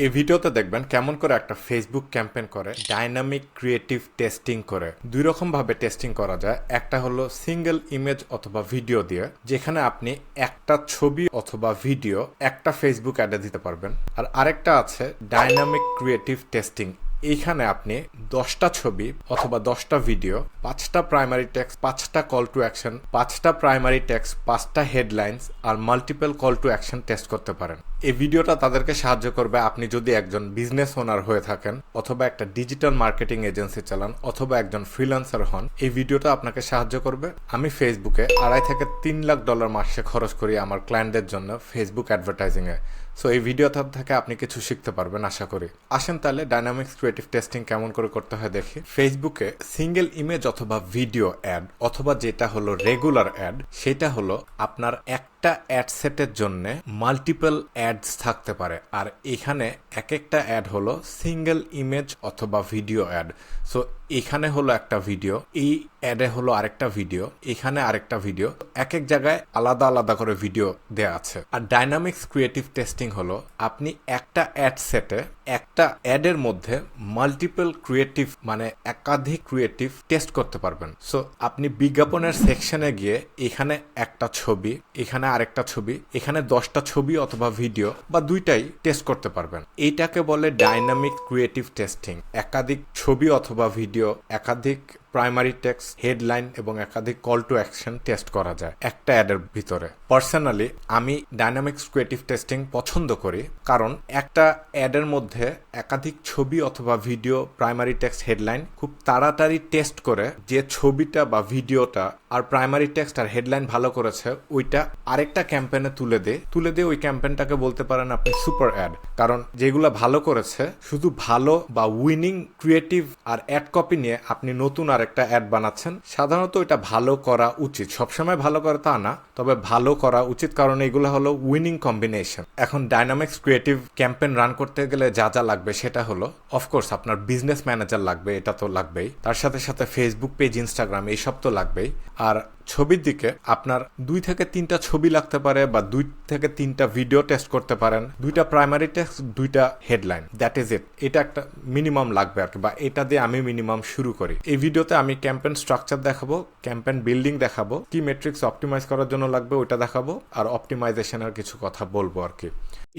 এই ভিডিওতে দেখবেন কেমন করে একটা ফেসবুক ক্যাম্পেন করে ডাইনামিক ক্রিয়েটিভ টেস্টিং করে। দুই রকম ভাবে টেস্টিং করা যায়। একটা হলো সিঙ্গেল ইমেজ অথবা ভিডিও দিয়ে, যেখানে আপনি একটা ছবি অথবা ভিডিও একটা ফেসবুক অ্যাডে দিতে পারবেন। আর আরেকটা আছে ডাইনামিক ক্রিয়েটিভ টেস্টিং এইখানে আপনি দশটা ছবি অথবা দশটা ভিডিও পাঁচটা প্রাইমারি টেক্সট পাঁচটা কল টু অ্যাকশন পাঁচটা প্রাইমারি টেক্সট পাঁচটা headlines R multiple call to action test করতে পারেন। এই ভিডিওটা তাদেরকে সাহায্য করবে আপনি যদি একজন বিজনেস ওনার হয়ে থাকেন অথবা একটা ডিজিটাল মার্কেটিং এজেন্সি চালান অথবা একজন ফ্রিল্যান্সার হন, এই ভিডিওটা আপনাকে সাহায্য করবে। আমি ফেসবুকে আড়াই থেকে তিন লাখ ডলার মাসে খরচ করি আমার ক্লায়েন্টদের জন্য ফেসবুক অ্যাডভার্টাইজিংয়ে সো এই ভিডিওটা থেকে আপনি কিছু শিখতে পারবেন, আশা করি। আসেন তাহলে ডাইনামিক্স ক্রিয়েটিভ টেস্টিং কেমন করে করতে হয় দেখি। ফেসবুকে সিঙ্গেল ইমেজ অথবা ভিডিও অ্যাড অথবা যেটা হলো রেগুলার অ্যাড সেটা হলো আপনার একটা অ্যাড সেটের জন্য মাল্টিপল অ্যাডস থাকতে পারে। আর এখানে এক একটা অ্যাড হলো সিঙ্গেল ইমেজ অথবা ভিডিও অ্যাড সো এখানে হলো একটা ভিডিও এই অ্যাডে হলো আরেকটা ভিডিও এখানে আরেকটা ভিডিও এক এক জায়গায় আলাদা আলাদা করে ভিডিও দেয়া আছে। আর ডাইনামিক্স ক্রিয়েটিভ টেস্টিং হলো, আপনি একটা অ্যাড সেটে একটা অ্যাডের মধ্যে মাল্টিপল ক্রিয়েটিভ মানে একাধিক ক্রিয়েটিভ টেস্ট করতে পারবেন। সো আপনি বিজ্ঞাপনের সেকশনে গিয়ে এখানে একটা ছবি, এখানে আরেকটা ছবি, এখানে দশটা ছবি অথবা ভিডিও বা দুইটাই টেস্ট করতে পারবেন। এইটাকে বলে ডাইনামিক ক্রিয়েটিভ টেস্টিং একাধিক ছবি অথবা ভিডিও একাধিক প্রাইমারি টেক্সট হেডলাইন এবং একাধিক কল টু অ্যাকশন টেস্ট করা যায় একটা অ্যাডের ভিতরে। পার্সোনালি আমি ডাইনামিক্স ক্রিয়েটিভ টেস্টিং পছন্দ করি কারণ একটা অ্যাডের মধ্যে একাধিক ছবি অথবা ভিডিও প্রাইমারি টেক্সট হেডলাইন খুব তাড়াতাড়ি টেস্ট করে যে ছবিটা বা ভিডিওটা আর প্রাইমারি টেক্সট আর হেডলাইন ভালো করেছে, ওইটা আরেকটা ক্যাম্পেনে তুলে দে তুলে দিয়ে ওই ক্যাম্পেনটাকে বলতে পারেন আপনি সুপার অ্যাড কারণ যেগুলো ভালো করেছে, শুধু ভালো বা উইনিং ক্রিয়েটিভ আর অ্যাড কপি নিয়ে আপনি নতুন আর একটা অ্যাড বানাচ্ছেন। সাধারণত এটা ভালো করা উচিত। সবসময় ভালো করে তা না, তবে ভালো করা উচিত কারণ এগুলো হলো উইনিং কম্বিনেশন এখন ডাইনামিক্স ক্রিয়েটিভ ক্যাম্পেন রান করতে গেলে যা যা লাগবে সেটা হলো অফকোর্স আপনার বিজনেস ম্যানেজার লাগবে, এটা তো লাগবেই। তার সাথে সাথে ফেসবুক পেজ ইনস্টাগ্রাম এইসব তো লাগবেই। আর ছবির দিকে আপনার দুই থেকে তিনটা ছবি লাগতে পারে বা দুই থেকে তিনটা ভিডিও টেস্ট করতে পারেন। দুইটা প্রাইমারি টেক্সট দুইটা হেডলাইন দ্যাট ইজ ইট এটা একটা মিনিমাম লাগবে আর কি, বা এটা দিয়ে আমি মিনিমাম শুরু করি। এই ভিডিওতে আমি ক্যাম্পেন স্ট্রাকচার দেখাবো ক্যাম্পেন বিল্ডিং দেখাবো, কি মেট্রিক্স অপটিমাইজ করার জন্য লাগবে ওইটা দেখাবো, আর অপটিমাইজেশনের কিছু কথা বলব আর কি।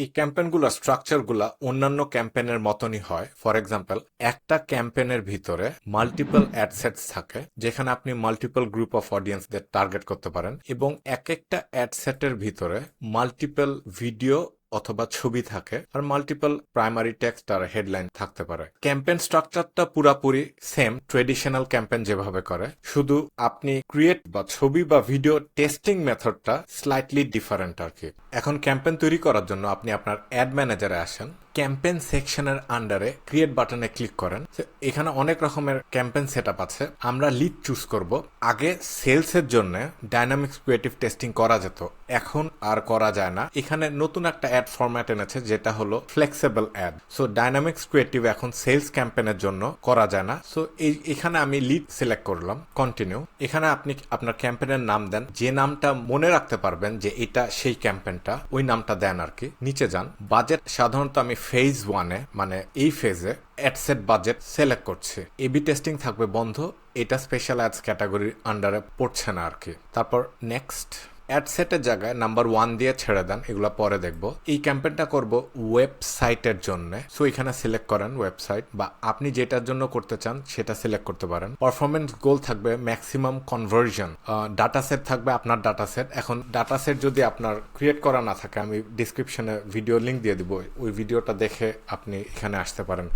এই ক্যাম্পেনগুলো স্ট্রাকচারগুলো অন্যান্য ক্যাম্পেনের মতনই হয়। ফর এক্সাম্পল, একটা ক্যাম্পেনের ভিতরে মাল্টিপল অ্যাডসেটস থাকে, যেখানে আপনি মাল্টিপল গ্রুপ অফ অডিয়েন্সদের টার্গেট করতে পারেন এবং এক একটা অ্যাডসেটের ভিতরে মাল্টিপল ভিডিও অথবা ছবি থাকে আর মাল্টিপল প্রাইমারি টেক্সট আর হেডলাইন থাকতে পারে। ক্যাম্পেন স্ট্রাকচারটা পুরাপুরি সেম ট্রেডিশনাল ক্যাম্পেন যেভাবে করে। শুধু আপনি ক্রিয়েট বা ছবি বা ভিডিও টেস্টিং মেথডটা স্লাইটলি ডিফারেন্ট আর কি। এখন ক্যাম্পেন তৈরি করার জন্য আপনি আপনার অ্যাড ম্যানেজারে আসেন। ক্যাম্পেন সেকশনের আন্ডারে ক্রিয়েট বাটনে ক্লিক করেন। এখানে অনেক রকমের ক্যাম্পেন সেট আছে। আমরা লিড চুজ করব। আগে সেলসের জন্য ডাইনামিক্স ক্রিয়েটিভ টেস্টিং করা যেত। এখন আর করা যায় না। এখানে নতুন একটা অ্যাড ফরম্যাট এনেছে, যেটা হলো flexible ad. So, dynamics creative এখন সেলস ক্যাম্পেনের জন্য করা যায় না। সো, এই, এখানে আমি লিড সিলেক্ট করলাম, কন্টিনিউ। এখানে আপনি আপনার ক্যাম্পেনের নাম দেন। যে নামটা মনে রাখতে পারবেন যে এটা সেই ক্যাম্পেনটা ওই নামটা দেন আর কি নিচে যান। বাজেট সাধারণত আমি ফেজ ওয়ানে মানে এই ফেজে অ্যাডসেট বাজেট সিলেক্ট করছি। এবি টেস্টিং থাকবে বন্ধ, এটা স্পেশাল অ্যাডস ক্যাটাগরির আন্ডারে পড়ছে না আর কি। তারপর নেক্সট অ্যাডসেটের জায়গায় নাম্বার ওয়ান দিয়ে ছেড়ে দেন, এগুলো পরে দেখব। এই ক্যাম্পেনটা করব ওয়েবসাইটের জন্য। সো এখানে সিলেক্ট করেন ওয়েবসাইট বা আপনি যেটার জন্য করতে চান, সেটা সিলেক্ট করতে পারেন। পারফরমেন্স গোল থাকবে ম্যাক্সিমাম কনভার্জন ডাটা সেট থাকবে আপনার ডাটা সেট এখন ডাটা সেট যদি আপনার ক্রিয়েট করা না থাকে, আমি ডিসক্রিপশনে ভিডিও লিঙ্ক দিয়ে দিব। ওই ভিডিওটা দেখে আপনি এখানে আসতে পারেন।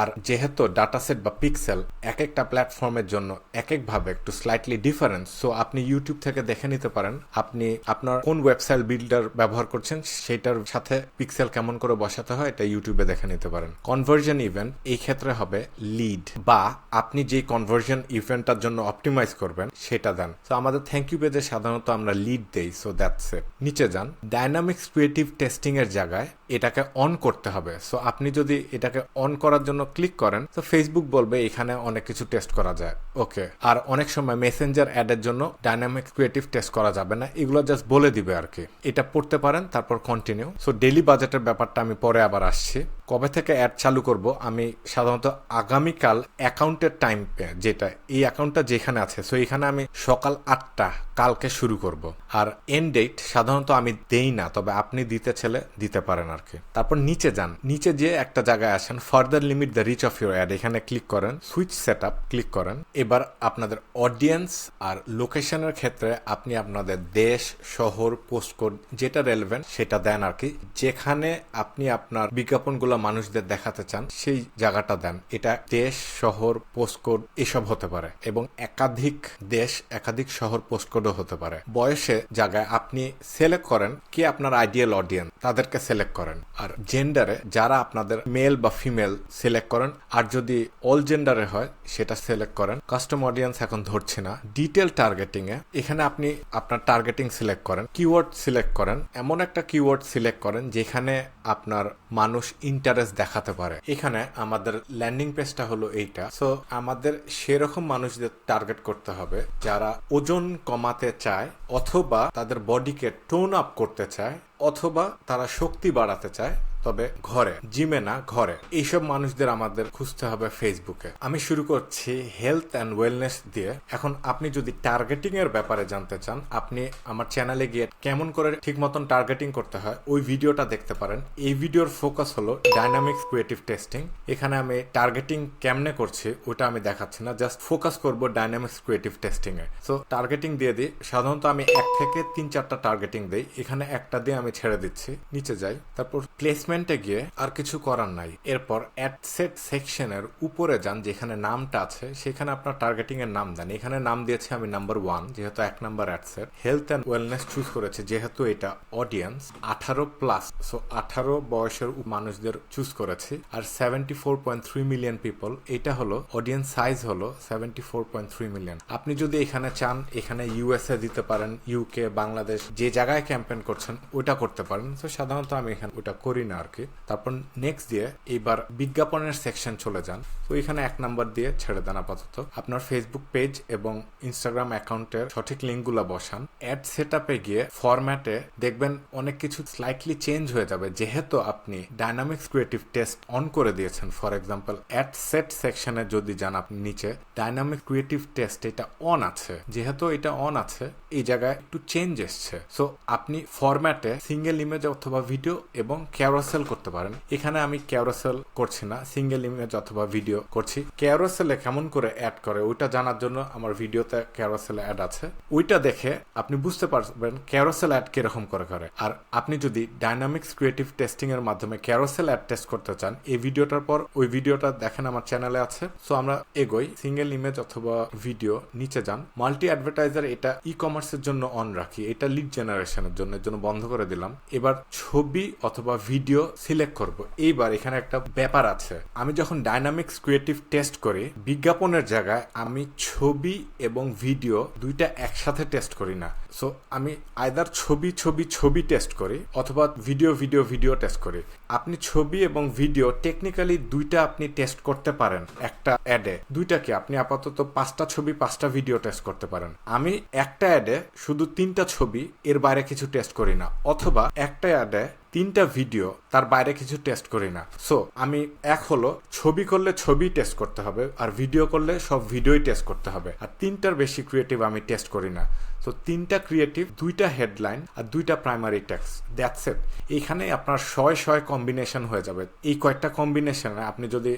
আর যেহেতু ডাটা সেট বা পিক্সেল এক একটা প্ল্যাটফর্মের জন্য এক একভাবে একটু স্লাইটলি ডিফারেন্স সো আপনি ইউটিউব থেকে দেখে নিতে পারেন। আপনি আপনার কোন ওয়েবসাইট বিল্ডার ব্যবহার করছেন, সেটার সাথে পিক্সেল কেমন করে বসাতে হয়, এটা ইউটিউবে দেখে নিতে পারেন। কনভার্জন ইভেন্ট এই ক্ষেত্রে হবে লিড বা আপনি যে কনভার্জন ইভেন্টটার জন্য অপটিমাইজ করবেন, সেটা দেন। তো আমাদের থ্যাংক ইউ পেজে সাধারণত আমরা লিড দেই সো দ্যাটস এ নিচে যান। ডাইনামিক্স ক্রিয়েটিভ টেস্টিং এর জায়গায় এটাকে অন করতে হবে। সো আপনি যদি এটাকে অন করার জন্য ক্লিক করেন তো ফেসবুক বলবে, এখানে অনেক কিছু টেস্ট করা যায়। ওকে আর অনেক সময় মেসেঞ্জার অ্যাডের জন্য ডাইনামিক ক্রিয়েটিভ টেস্ট করা যাবে না। এগুলো জাস্ট বলে দিবে আর কি এটা পড়তে পারেন, তারপর কন্টিনিউ সো ডেলি বাজেটের ব্যাপারটা আমি পরে আবার আসছি। কবে থেকে অ্যাড চালু করব, আমি সাধারণত আগামীকাল অ্যাকাউন্টের টাইম যেটা এই অ্যাকাউন্টটা যেখানে আছে সো এখানে আমি সকাল আটটা কালকে শুরু করব। আর এন্ড ডেট সাধারণত আমি দেই না, তবে আপনি দিতে ছেলে দিতে পারেন আর কি। তারপর নিচে যান, নিচে যে একটা জায়গায় আসেন further limit the reach of your ad এখানে ক্লিক করেন সুইচ সেট আপ ক্লিক করেন। এবার আপনাদের অডিয়েন্স আর লোকেশনের ক্ষেত্রে আপনি আপনাদের দেশ, শহর পোস্ট কোড যেটা রেলেভেন্ট সেটা দেন আর কি। যেখানে আপনি আপনার বিজ্ঞাপনগুলো মানুষদের দেখাতে চান, সেই জায়গাটা দেন। এটা দেশ, শহর পোস্ট কোড এসব হতে পারে এবং একাধিক দেশ, একাধিক শহর পোস্ট কোডও হতে পারে। বয়সে জায়গায় আপনি সিলেক্ট করেন কি আপনার আইডিয়াল অডিয়েন্স তাদেরকে সিলেক্ট করেন। আর জেন্ডারে যারা আপনাদের মেল বা ফিমেল সিলেক্ট করেন, আর যদি অল জেন্ডারে হয়, সেটা সিলেক্ট করেন। কাস্টম অডিয়েন্স এখন ধরছি না। ডিটেল টার্গেটিং এ, এখানে আপনি আপনার টার্গেটিং সিলেক্ট করেন কিওয়ার্ড সিলেক্ট করেন। এমন একটা কিওয়ার্ড সিলেক্ট করেন যেখানে আপনার মানুষ ইন্টারেস্ট দেখাতে পারে। এখানে আমাদের ল্যান্ডিং পেজটা হলো এইটা। সো আমাদের সেরকম মানুষদের টার্গেট করতে হবে যারা ওজন কমাতে চায় অথবা তাদের বডিকে টোন আপ করতে চায় অথবা তারা শক্তি বাড়াতে চায় তবে ঘরে জিমে না, ঘরে। এইসব মানুষদের আমাদের খুঁজতে হবে ফেসবুকে আমি শুরু করছি হেলথ অ্যান্ড ওয়েলনেস দিয়ে। এখন আপনি যদি টার্গেটিং এর ব্যাপারে জানতে চান, আপনি আমার চ্যানেলে গিয়ে কেমন করে ঠিক মতন টার্গেটিং করতে হয়, ওই ভিডিওটা দেখতে পারেন। এই ভিডিওর ফোকাস হলো ডাইনামিক্স ক্রিয়েটিভ টেস্টিং এখানে আমি টার্গেটিং কেমনে করছি, ওটা আমি দেখাচ্ছি না। জাস্ট ফোকাস করব ডাইনামিক্স ক্রিয়েটিভ টেস্টিং এ সো টার্গেটিং দিয়ে দিই। সাধারণত আমি এক থেকে তিন চারটা টার্গেটিং দিই। এখানে একটা দিয়ে আমি ছেড়ে দিচ্ছি। নিচে যাই। তারপর প্লেসমেন্টে গিয়ে আর কিছু করার নাই। এরপর অ্যাডসেট সেকশনের উপরে যান, যেখানে নামটা আছে, সেখানে আপনার টার্গেটিং এর নাম দেন। এখানে নাম দিয়েছি আমি নাম্বার ওয়ান যেহেতু এক number ad set health and wellness choose করেছে, যেহেতু এটা অডিয়েন্স আঠারো প্লাস সো আঠারো বয়সের মানুষদের চুজ করেছি। আর seventy four point three million people এটা হলো অডিয়েন্স সাইজ হলো seventy four point three million আপনি যদি এখানে চান, এখানে ইউএসএ দিতে পারেন ইউকে বাংলাদেশ যে জায়গায় ক্যাম্পেইন করছেন, ওটা করতে পারেন। তো সাধারণত আমি এখানে ওটা করি না আর কি তারপর নেক্সট দিয়ে এবার বিজ্ঞাপনের সেকশন চলে যান। তো এখানে এক নাম্বার দিয়ে ছেড়ে দেন আপাতত। আপনার ফেসবুক পেজ এবং ইনস্টাগ্রাম অ্যাকাউন্টের সঠিক লিঙ্কগুলো বসান। অ্যাড সেট গিয়ে ফরম্যাটে দেখবেন অনেক কিছু স্লাইটলি চেঞ্জ হয়ে যাবে। যেহেতু আপনি ডাইনামিক্স ক্রিয়েটিভ টেস্ট অন করে দিয়েছেন ফর এক্সাম্পল অ্যাড সেট সেকশনে যদি যান আপনি নিচে ডাইনামিক ক্রিয়েটিভ টেস্ট এটা অন আছে। যেহেতু এটা অন আছে, এই জায়গায় একটু চেঞ্জ এসছে। সো আপনি ফরম্যাটে সিঙ্গেল ইমেজ অথবা ভিডিও এবং ক্যারোসেল করতে পারেন। এখানে আমি ক্যারোসেল করছি না সিঙ্গেল ইমেজ অথবা ভিডিও করছি। ক্যারোসেলে কেমন করে অ্যাড করে, ওইটা জানার জন্য আমার ভিডিওতে ক্যারোসেল অ্যাড আছে। ওইটা দেখে আপনি বুঝতে পারবেন ক্যারোসেল অ্যাড কীরকম করে করে। আর আপনি যদি ডাইনামিক্স ক্রিয়েটিভ টেস্টিং এর মাধ্যমে ক্যারোসেল অ্যাড টেস্ট করতে চান, এই ভিডিওটার পর ওই ভিডিওটা দেখেন আমার চ্যানেলে আছে। সো আমরা এগোই সিঙ্গেল ইমেজ অথবা ভিডিও নিচে যান। মাল্টি অ্যাডভার্টাইজার এটা ই কমার্সের জন্য অন রাখি, এটা লিড জেনারেশনের জন্য জন্য বন্ধ করে দিলাম। এবার ছবি অথবা ভিডিও সিলেক্ট করব। এইবার এখানে একটা ব্যাপার আছে। আমি যখন ডাইনামিক্স ক্রিয়েটিভ টেস্ট করি, বিজ্ঞাপনের জায়গায় আমি ছবি এবং ভিডিও দুইটা একসাথে টেস্ট করি না। সো আমি আয়দার ছবি ছবি ছবি টেস্ট করি, অথবা ভিডিও ভিডিও ভিডিও টেস্ট করি। আপনি ছবি এবং ভিডিও টেকনিক্যালি দুইটা আপনি টেস্ট করতে পারেন, একটা অ্যাডে দুইটা কি আপনি আপাতত পাঁচটা ছবি, পাঁচটা ভিডিও টেস্ট করতে পারেন। আমি একটা অ্যাডে শুধু তিনটা ছবি, এর বাইরে কিছু টেস্ট করি না, অথবা একটা অ্যাডে তিনটা ভিডিও তার বাইরে কিছু টেস্ট করি না। সো আমি এক হলো ছবি করলে ছবি টেস্ট করতে হবে, আর ভিডিও করলে সব ভিডিওই টেস্ট করতে হবে। আর তিনটার বেশি ক্রিয়েটিভ আমি টেস্ট করি না। তো তিনটা ক্রিয়েটিভ দুইটা হেডলাইন আর দুইটা প্রাইমারি ট্যাক্স দ্যাটস ইট এইখানে আপনার শয় শয় কম্বিনেশন হয়ে যাবে। এই কয়েকটা কম্বিনেশনে আপনি যদি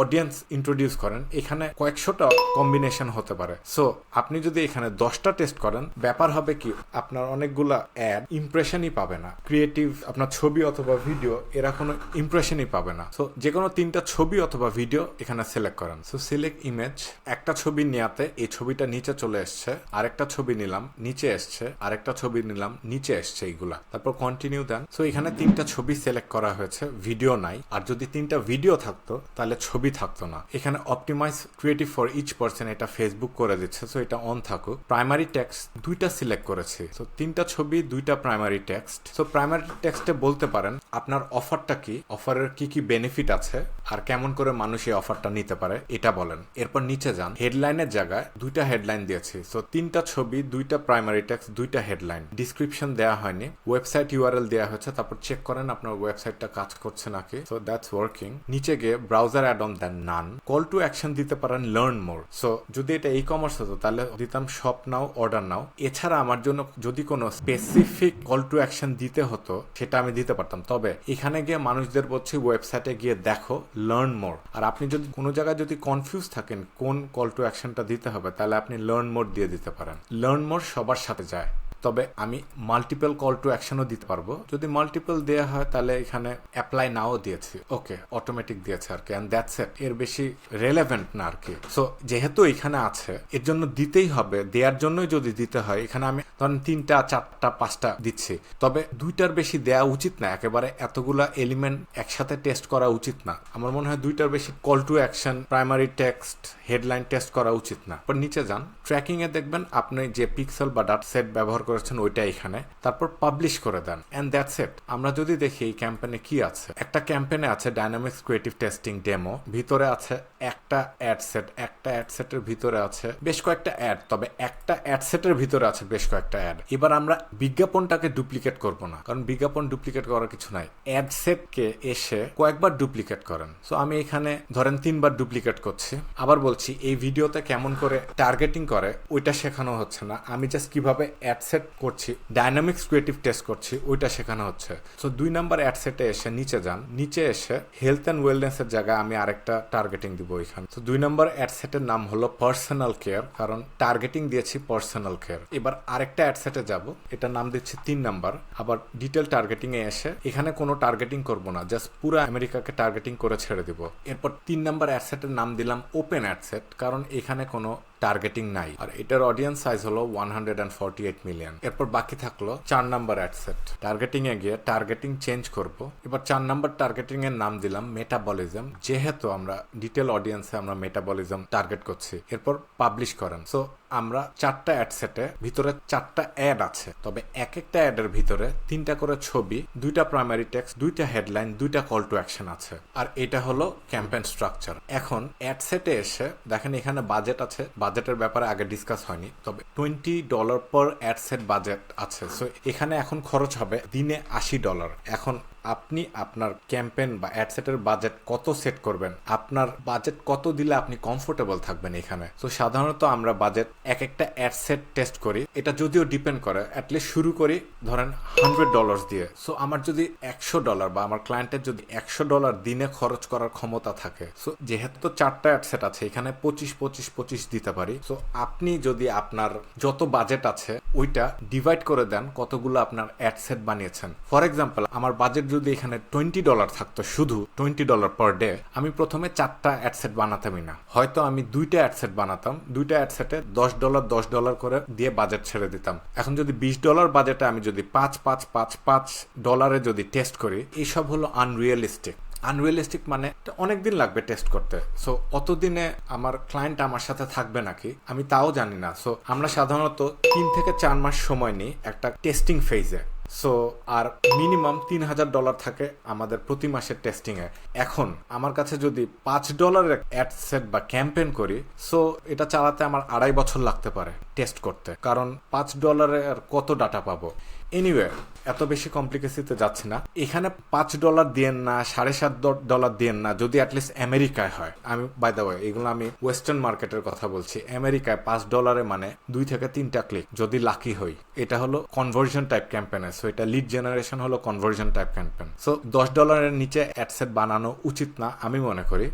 অডিয়েন্স ইন্ট্রোডিউস করেন, এখানে কয়েকশোটা কম্বিনেশন হতে পারে। সো আপনি যদি এখানে দশটা টেস্ট করেন, ব্যাপার হবে কি, আপনার অনেকগুলা অ্যাড ইমপ্রেশনই পাবে না। ক্রিয়েটিভ আপনার ছবি অথবা ভিডিও এরা কোনো ইমপ্রেশনই পাবে না। সো যে কোনো তিনটা ছবি অথবা ভিডিও এখানে সিলেক্ট করেন। সো সিলেক্ট ইমেজ একটা ছবি নেওয়াতে এই ছবিটা নিচে চলে এসছে, আরেকটা ছবি নিলাম। নিচে এসছে, আরেকটা ছবি নিলাম, নিচে এসছে এইগুলা। তারপর কন্টিনিউ দেন। সো এখানে তিনটা ছবি সিলেক্ট করা হয়েছে ভিডিও নাই। আর যদি তিনটা ভিডিও থাকতো, তাহলে ছবি থাকতো না। এখানে optimise creative for each person এটা ফেসবুক করে দিচ্ছে সো এটা অন থাকুক। প্রাইমারি টেক্সট দুইটা সিলেক্ট করেছি। সো তিনটা ছবি, দুইটা প্রাইমারি টেক্সট সো প্রাইমারি টেক্সটে বলতে পারেন, আপনার অফারটা কি? অফারের কি কি বেনিফিট আছে? আর কেমন করে মানুষ এই অফারটা নিতে পারে? এটা বলেন। এরপর নিচে যান। হেডলাইনের জায়গায় দুইটা হেডলাইন দিয়েছি। সো তিনটা ছবি, দুইটা প্রাইমারি ট্যাক্স দুইটা হেডলাইন ডিসক্রিপশন দেওয়া হয়নি। ওয়েবসাইট ইউআরএল দেওয়া হয়েছে, তারপর চেক করেন আপনার ওয়েবসাইটটা কাজ করছে নাকি। সো দ্যাটস ওয়ার্কিং নিচে গিয়ে browser add on then none call to action দিতে পারেন লার্ন মোর সো যদি এটা ই কমার্স হতো, তাহলে দিতাম শপ নাও অর্ডার নাও এছাড়া আমার জন্য যদি কোনো স্পেসিফিক কল টু অ্যাকশন দিতে হতো, সেটা আমি দিতে পারতাম। তবে এখানে গিয়ে মানুষদের বলছি ওয়েবসাইটে গিয়ে দেখো লার্ন মোর আর আপনি যদি কোনো জায়গায় যদি কনফিউজ থাকেন, কোন কল টু অ্যাকশনটা দিতে হবে, তাহলে আপনি লার্ন মোর দিয়ে দিতে পারেন। লার্ন মোর সবার সাথে যায়। তবে আমি মাল্টিপল কল টু অ্যাকশনও দিতে পারব। যদি মাল্টিপল দেওয়া হয়, তাহলে এখানে অ্যাপ্লাই নাও দিয়েছি। ওকে অটোমেটিক দিয়েছে আর কি। অ্যান্ড দ্যাটস এট এর বেশি রেলেভেন্ট না আর কি। সো যেহেতু এখানে আছে, এর জন্য দিতেই হবে। দেওয়ার জন্যই যদি দিতে হয়, এখানে আমি ধরেন তিনটা, চারটা, পাঁচটা দিচ্ছি। তবে দুইটার বেশি দেওয়া উচিত না। একেবারে এতগুলা এলিমেন্ট একসাথে টেস্ট করা উচিত না। আমার মনে হয় দুইটার বেশি call to action primary text headline test করা উচিত না। পর নিচে যান। ট্র্যাকিং এ দেখবেন আপনি যে পিক্সেল বা ডাটা সেট ব্যবহার করেছেন ওইটা এখানে। তারপর পাবলিশ করে দেন। এন্ড দ্যাটস ইট আমরা যদি দেখি এই ক্যাম্পেনে কি আছে। একটা ক্যাম্পেনে আছে ডাইনামিক্স ক্রিয়েটিভ টেস্টিং ডেমো ভিতরে আছে একটা অ্যাড সেট একটা অ্যাড সেটের ভিতরে আছে বেশ কয়েকটা অ্যাড তবে একটা অ্যাড সেটের ভিতরে আছে বেশ কয়েকটা অ্যাড এবার আমরা বিজ্ঞাপনটাকে ডুপ্লিকেট করব না। কারণ বিজ্ঞাপন ডুপ্লিকেট করার কিছু নাই। অ্যাড সেটকে এসে কয়েকবার ডুপ্লিকেট করেন। সো আমি এখানে ধরেন তিনবার ডুপ্লিকেট করছি। আবার বলছি, এই ভিডিওতে কেমন করে টার্গেটিং করে, ওইটা শেখানো হচ্ছে না। আমি জাস্ট কীভাবে অ্যাড সেট করছি ডাইনামিক্স ক্রিয়েটিভ টেস্ট করছি, ওইটা শেখানো হচ্ছে। সো দুই নাম্বার অ্যাড সেটে এসে নিচে যান, নিচে এসে হেলথ অ্যান্ড ওয়েলনেসের জায়গায় আমি আরেকটা টার্গেটিং দিব এখানে তো দুই নম্বর অ্যাড সেটের নাম হলো পার্সোনাল কেয়ার কারণ টার্গেটিং দিয়েছি পার্সোনাল কেয়ার এবার আরেকটা অ্যাড সেটে যাব, এটার নাম দিচ্ছি তিন নাম্বার। আবার ডিটেল টার্গেটিং এ এসে এখানে কোনো টার্গেটিং করব না জাস্ট পুরো আমেরিকাকে টার্গেটিং করে ছেড়ে দিব। এরপর তিন নাম্বার অ্যাড সেটের নাম দিলাম ওপেন অ্যাড সেট কারণ এখানে কোনো টার্গেটিং নাই। আর এটার অডিয়েন্স সাইজ হলো one hundred and eight million এরপর বাকি থাকল চার নাম্বার অ্যাডসেট টার্গেটিং এ গিয়ে টার্গেটিং চেঞ্জ করব। এবার চার নাম্বার টার্গেটিং এর নাম দিলাম মেটাবলিজম যেহেতু আমরা ডিটেল অডিয়েন্সে আমরা মেটাবলিজম টার্গেট করছি। এরপর পাবলিশ করেন। সো আমরা চারটা অ্যাড সেটে ভিতরে চারটা অ্যাড আছে। তবে এক একটা অ্যাডের ভিতরে তিনটা করে ছবি, দুইটা প্রাইমারি টেক্সট দুইটা হেডলাইন দুইটা কল টু অ্যাকশন আছে। আর এটা হলো ক্যাম্পেন স্ট্রাকচার এখন অ্যাড সেটে এসে দেখেন এখানে বাজেট আছে। বাজেটের ব্যাপারে আগে ডিসকাস হয়নি। তবে twenty dollar per ad set budget আছে। সো এখানে এখন খরচ হবে দিনে আশি ডলার এখন আপনি আপনার ক্যাম্পেন বা অ্যাডসেটের বাজেট কত সেট করবেন? আপনার বাজেট কত দিলে আপনি কমফোর্টেবল থাকবেন এখানে? তো সাধারণত আমরা বাজেট এক একটা অ্যাডসেট টেস্ট করি। এটা যদিও ডিপেন্ড করে অ্যাটলিস্ট শুরু করি ধরেন হান্ড্রেড ডলার দিয়ে। সো আমার যদি একশো ডলার বা আমার ক্লায়েন্টের যদি একশো ডলার দিনে খরচ করার ক্ষমতা থাকে সো যেহেতু চারটা অ্যাডসেট আছে, এখানে পঁচিশ পঁচিশ পঁচিশ দিতে পারি। সো আপনি যদি আপনার যত বাজেট আছে, ওইটা ডিভাইড করে দেন কতগুলো আপনার অ্যাডসেট বানিয়েছেন। ফর এক্সাম্পল আমার বাজেট যদি এখানে টোয়েন্টি ডলার থাকতো শুধু টোয়েন্টি ডলার পার ডে আমি প্রথমে চারটা অ্যাডসেট বানাতামই না। হয়তো আমি দুইটা অ্যাডসেট বানাতাম, দুইটা অ্যাডসেটে দশ ডলার দশ ডলার করে দিয়ে বাজেট ছেড়ে দিতাম। এখন যদি বিশ ডলার বাজেটে আমি যদি পাঁচ পাঁচ পাঁচ পাঁচ ডলারে যদি টেস্ট করি এইসব হলো আনরিয়েলিস্টিক আনরিয়েলিস্টিক মানে অনেকদিন লাগবে টেস্ট করতে। সো অতদিনে আমার ক্লায়েন্ট আমার সাথে থাকবে নাকি, আমি তাও জানি না। সো আমরা সাধারণত তিন থেকে চার মাস সময় নিই একটা টেস্টিং ফেজে সো আর মিনিমাম তিন হাজার ডলার থাকে আমাদের প্রতি মাসের টেস্টিং এ। এখন আমার কাছে যদি পাঁচ ডলারের অ্যাড সেট বা ক্যাম্পেন করি সো এটা চালাতে আমার আড়াই বছর লাগতে পারে টেস্ট করতে। কারণ পাঁচ ডলারের কত ডাটা পাবো? এনিওয়ে এত বেশি কমপ্লিকেসিতে যাচ্ছে না। এখানে পাঁচ ডলার দিয়েন না, সাড়ে সাত ডলার দিয়েন না, যদি অ্যাটলিস্ট আমেরিকায় হয়। আমি বাই দ্য ওয়ে এগুলো আমি ওয়েস্টার্ন মার্কেটের কথা বলছি। আমেরিকায় পাঁচ ডলারে মানে দুই থেকে তিনটা ক্লিক যদি লাকি হই। এটা হলো কনভার্জন টাইপ ক্যাম্পেন সো এটা লিড জেনারেশন হলো কনভার্জন টাইপ ক্যাম্পেন সো দশ ডলারের নিচে অ্যাডসেট বানানো উচিত না, আমি মনে করি।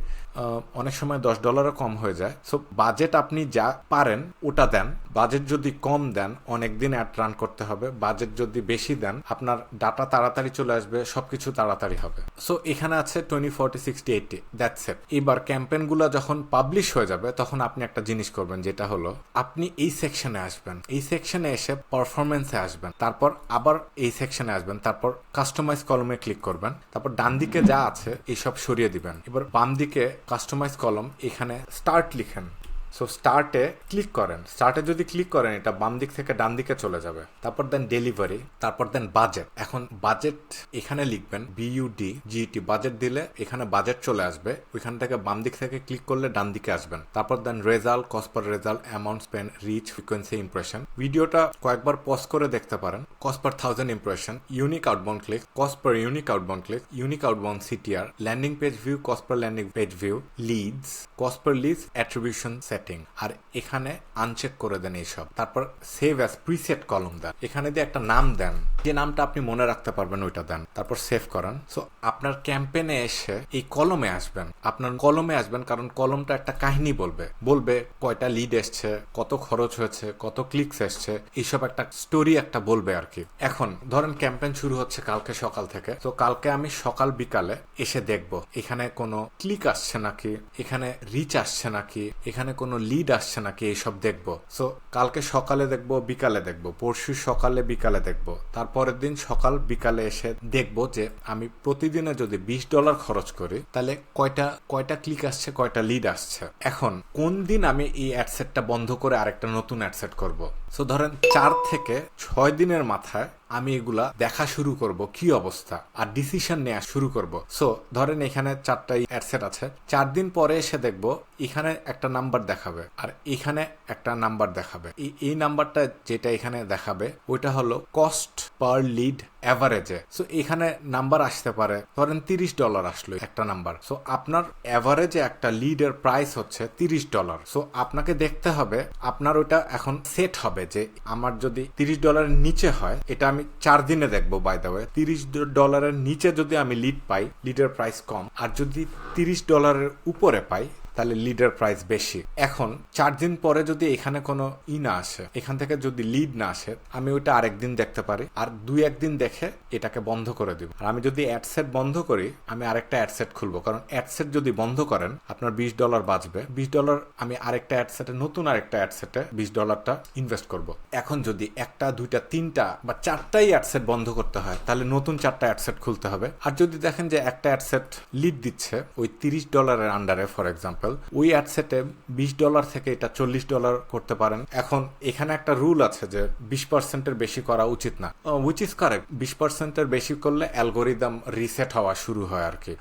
অনেক সময় দশ ডলারও কম হয়ে যায়। সো বাজেট আপনি যা পারেন, ওটা দেন। বাজেট যদি কম দেন, অনেক দিন অ্যাড রান করতে হবে। বাজেট যদি বেশি দেন, আপনার ডাটা তাড়াতাড়ি চলে আসবে, সবকিছু তাড়াতাড়ি হবে। সো এখানে আছে twenty forty sixty eighty that's it এবার ক্যাম্পেনগুলো যখন পাবলিশ হয়ে যাবে, তখন আপনি একটা জিনিস করবেন, যেটা হলো, আপনি এই সেকশনে আসবেন। এই সেকশনে এসে পারফরমেন্সে আসবেন। তারপর আবার এই সেকশনে আসবেন। তারপর কাস্টমাইজ কলমে ক্লিক করবেন। তারপর ডান দিকে যা আছে এইসব সরিয়ে দিবেন। এবার বাম দিকে কাস্টমাইজ কলম এখানে স্টার্ট লিখেন। সো স্টার্টে ক্লিক করেন। স্টার্টে যদি ক্লিক করেন, এটা বাম দিক থেকে ডান দিকে চলে যাবে। তারপর দেন ডেলিভারি তারপর দেন বাজেট এখন বাজেট এখানে লিখবেন বিইউডি জিটি বাজেট দিলে এখানে বাজেট চলে আসবে। ওইখান থেকে বাম দিক থেকে ক্লিক করলে ডান দিকে আসবেন। তারপর then result cost per result amount spend reach frequency impression ভিডিওটা কয়েকবার পজ করে দেখতে পারেন। Cost per thousand impression unique outbound click cost per unique outbound click unique outbound CTR landing page view cost per landing page view leads cost per leads attribution setting আর এখানে uncheck করে দেন এইসব। তারপর save as preset কলম দেন। এখানে দিয়ে একটা নাম দেন। যে নামটা আপনি মনে রাখতে পারবেন, ওইটা দেন। তারপর সেভ করেন। সো আপনার ক্যাম্পেনে এসে এই কলমে আসবেন। আপনার কলমে আসবেন কারণ কলমটা একটা কাহিনী বলবে। বলবে কয়টা লিড এসছে, কত খরচ হয়েছে, কত ক্লিকস এসছে। এইসব একটা স্টোরি একটা বলবে আর কি এখন ধরেন ক্যাম্পেন শুরু হচ্ছে কালকে সকাল থেকে। তো কালকে আমি সকাল বিকালে এসে দেখব, এখানে কোনো ক্লিক আসছে নাকি? এখানে রিচ আসছে নাকি? এখানে কোনো লিড আসছে নাকি এইসব দেখব? সো কালকে সকালে দেখব, বিকালে দেখব, পরশু সকালে, বিকালে দেখব। তারপরের দিন সকাল, বিকালে এসে দেখব যে আমি প্রতিদিনে যদি বিশ ডলার খরচ করি, তাহলে কয়টা কয়টা ক্লিক আসছে, কয়টা লিড আসছে? এখন, কোন দিন আমি এই অ্যাডসেটটা বন্ধ করে আরেকটা নতুন অ্যাডসেট করব? সো ধরেন চার থেকে ছয় দিনের মাথায় আমি এগুলা দেখা শুরু করব কি অবস্থা আর ডিসিশন নেওয়া শুরু করব। সো ধরেন এখানে চারটা অ্যাডসেট আছে। চার দিন পরে এসে দেখব এখানে একটা নাম্বার দেখাবে আর এখানে একটা নাম্বার দেখাবে। এই নাম্বারটা যেটা এখানে দেখাবে, ওইটা হলো কস্ট পার লিড অ্যাভারেজে সো এখানে নাম্বার আসতে পারে, ধরেন তিরিশ ডলার আসলো একটা নাম্বার সো আপনার অ্যাভারেজে একটা লিডের প্রাইস হচ্ছে তিরিশ ডলার সো আপনাকে দেখতে হবে, আপনার ওইটা এখন সেট হবে যে আমার যদি তিরিশ ডলারের নিচে হয়, এটা আমি চার দিনে দেখব বাই দা ওয়ে তিরিশ ডলারের নিচে যদি আমি লিড পাই লিডের প্রাইস কম। আর যদি তিরিশ ডলারের উপরে পাই তাহলে লিডের প্রাইস বেশি। এখন, চার দিন পরে যদি এখানে কোনো ই না আসে, এখান থেকে যদি লিড না আসে, আমি ওইটা আরেকদিন দেখতে পারি। আর দুই একদিন দেখে এটাকে বন্ধ করে দিব। আর আমি যদি অ্যাডসেট বন্ধ করি, আমি আরেকটা অ্যাডসেট খুলবো। কারণ অ্যাডসেট যদি বন্ধ করেন, আপনার বিশ ডলার বাঁচবে। বিশ ডলার আমি আরেকটা অ্যাডসেটে নতুন আরেকটা অ্যাডসেটে বিশ ডলারটা ইনভেস্ট করব। এখন যদি একটা, দুইটা, তিনটা বা চারটাই অ্যাডসেট বন্ধ করতে হয়, তাহলে নতুন চারটা অ্যাডসেট খুলতে হবে। আর যদি দেখেন যে একটা অ্যাডসেট লিড দিচ্ছে, ওই তিরিশ ডলারের আন্ডারে ফর এক্সাম্পল ওই অ্যাডসেটে বিশ ডলার থেকে এটা চল্লিশ ডলার করতে পারেন। এখন এখানে একটা রুল আছে যে বিশ পার্সেন্টের বেশি করা উচিত না। উইচ ইজ কারেক্ট বিশ পার্সেন্টের বেশি করলে অ্যালগোরিদম রিসেট হওয়া শুরু হয় আর কি।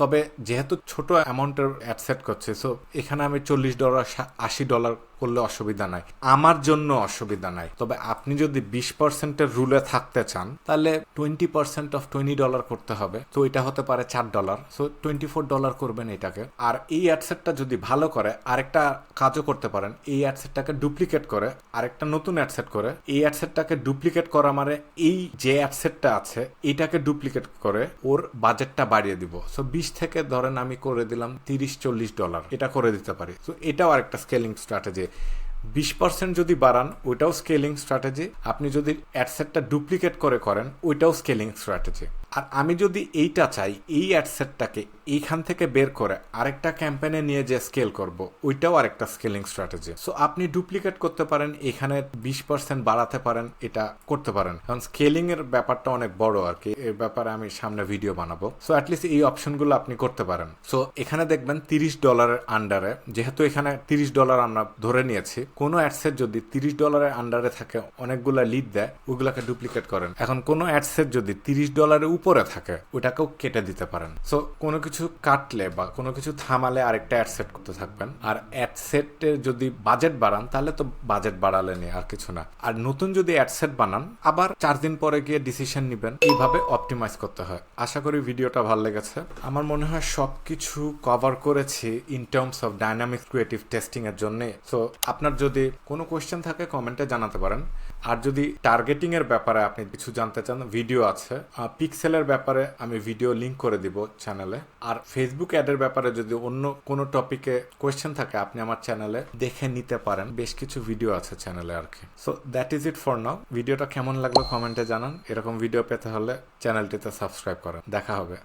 তবে যেহেতু ছোট অ্যামাউন্টের অ্যাডসেট করছে সো এখানে আমি চল্লিশ ডলার আশি ডলার করলে অসুবিধা নাই। আমার জন্য অসুবিধা নাই। তবে আপনি যদি বিশ পার্সেন্টের রুলে থাকতে চান, তাহলে twenty percent of twenty dollar করতে হবে। তো এটা হতে পারে চার dollar so twenty four dollar করবেন এটাকে। আর এই অ্যাডসেটটা যদি ভালো করে, আরেকটা কাজও করতে পারেন। এই অ্যাডসেটটাকে ডুপ্লিকেট করে, আরেকটা নতুন অ্যাডসেট করে। এই অ্যাডসেটটাকে ডুপ্লিকেট করা মানে এই যে অ্যাডসেটটা আছে, এটাকে ডুপ্লিকেট করে ওর বাজেটটা বাড়িয়ে দিব। সো বিশ থেকে ধরেন আমি করে দিলাম তিরিশ চল্লিশ ডলার এটা করে দিতে পারি। সো এটাও আরেকটা স্কেলিং স্ট্র্যাটেজি বিশ পার্সেন্ট যদি বাড়ান, ওইটাও স্কেলিং স্ট্র্যাটেজি আপনি যদি অ্যাডসেটটা ডুপ্লিকেট করে করেন, ওইটাও স্কেলিং স্ট্র্যাটেজি আর আমি যদি এইটা চাই, এই অ্যাডসেটটাকে এইখান থেকে বের করে আরেকটা ক্যাম্পেনে নিয়ে যে স্কেল করব, ওইটাও আরেকটা স্কেলিং স্ট্র্যাটেজি সো আপনি ডুপ্লিকেট করতে পারেন, এখানে বিশ পার্সেন্ট বাড়াতে পারেন, এটা করতে পারেন। কারণ স্কেলিং এর ব্যাপারটা অনেক বড় আর কি এর ব্যাপারে আমি সামনে ভিডিও বানাবো। সো অ্যাটলিস্ট এই অপশনগুলো আপনি করতে পারেন। সো এখানে দেখবেন তিরিশ ডলারের আন্ডারে যেহেতু এখানে তিরিশ ডলার আমরা ধরে নিয়েছি, কোনো অ্যাডসেট যদি তিরিশ ডলারের আন্ডারে থাকে, অনেকগুলা লিড দেয়, ওইগুলাকে ডুপ্লিকেট করেন। এখন কোনো অ্যাডসেট যদি তিরিশ ডলারের উপরে থাকে ওটাকেও কেটে দিতে পারেন। সো কোনো কিছু কাটলে বা কোনো কিছু থামালে আরেকটা অ্যাডসেট করতে থাকবেন। আর অ্যাডসেটের যদি বাজেট বাড়ান, তাহলে তো বাজেট বাড়ালেনি আর কিছু না। আর নতুন যদি অ্যাডসেট বানান, আবার চার দিন পরে গিয়ে ডিসিশন নেবেন এইভাবে অপটিমাইজ করতে হয়। আশা করি ভিডিওটা ভালো লেগেছে। আমার মনে হয় সব কিছু কভার করেছি in terms of dynamic creative testing এর জন্য। সো আপনার যদি কোনো কোয়েশ্চেন থাকে কমেন্টে জানাতে পারেন। আর যদি টার্গেটিং এর ব্যাপারে আপনি কিছু জানতে চান ভিডিও আছে। পিক্সেলের ব্যাপারে আমি ভিডিও লিংক করে দিব চ্যানেলে আর ফেসবুক অ্যাডের ব্যাপারে যদি অন্য কোনো টপিকে কোয়েশ্চেন থাকে, আপনি আমার চ্যানেলে দেখে নিতে পারেন। বেশ কিছু ভিডিও আছে চ্যানেলে আর কি। So that is it for now ভিডিওটা কেমন লাগল কমেন্টে জানান। এরকম ভিডিও পেতে হলে চ্যানেলটিতে সাবস্ক্রাইব করেন। দেখা হবে।